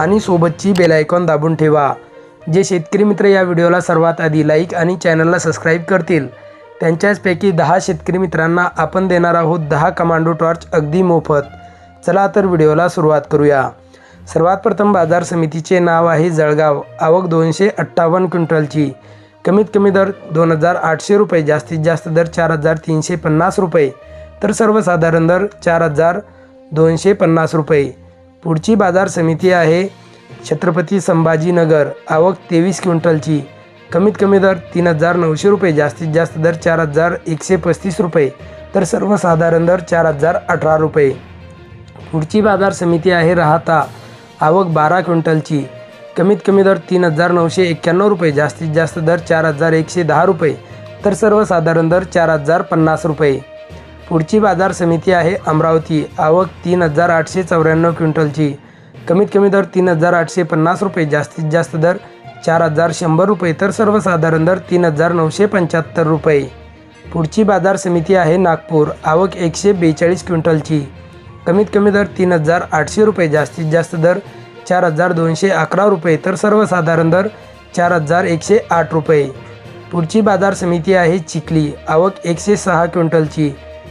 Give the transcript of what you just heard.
आणि सोबतची बेलायकॉन दाबून ठेवा. जे शेतकरी मित्र या व्हिडिओला सर्वात आधी लाईक आणि चॅनलला सबस्क्राईब करतील त्यांच्याचपैकी दहा शेतकरी मित्रांना आपण देणार आहोत दहा कमांडो टॉर्च अगदी मोफत. चला तर व्हिडिओला सुरुवात करूया. सर्वात प्रथम बाजार समितीचे नाव आहे जळगाव आवक दोनशे अठ्ठावन्न क्विंटलची. कमीत कमी दर दोन हजार आठशे रुपये जास्तीत जास्त दर चार हजार तीनशे पन्नास रुपये. तर सर्वसाधारण दर चार हजार दोनशे पन्नास रुपये. पुढची बाजार समिती आहे. छत्रपती संभाजीनगर. आवक तेवीस क्विंटलची. कमीत कमी दर तीन हजार नऊशे रुपये. जास्तीत जास्त दर चार हजार एकशे पस्तीस रुपये. तर सर्वसाधारण दर चार हजार अठरा रुपये. पुढची बाजार समिती आहे राहता. आवक बारा क्विंटलची. कमीत कमी दर तीन हजार नऊशे एक्क्याण्णव रुपये. जास्तीत जास्त दर चार हजार एकशे दहा रुपये. तर सर्वसाधारण दर चार हजार पन्नास रुपये. पुढची बाजार समिती आहे अमरावती. आवक तीन हजार आठशे चौऱ्याण्णव क्विंटलची. कमीत कमी दर तीन हजार आठशे पन्नास रुपये जास्तीत जास्त दर चार हजार शंभर रुपये तर सर्वसाधारण दर तीन हजार नऊशे पंच्याहत्तर रुपये. पुढची बाजार समिती आहे नागपूर. आवक एकशे बेचाळीस क्विंटलची. कमीत कमी दर तीन हजार आठशे रुपये जास्तीत जास्त दर चार हजार दोनशे अकरा रुपये तर सर्वसाधारण दर चार हजार एकशे आठ रुपये. पुढची बाजार समिती आहे चिखली. आवक एकशे सहा क्विंटलची.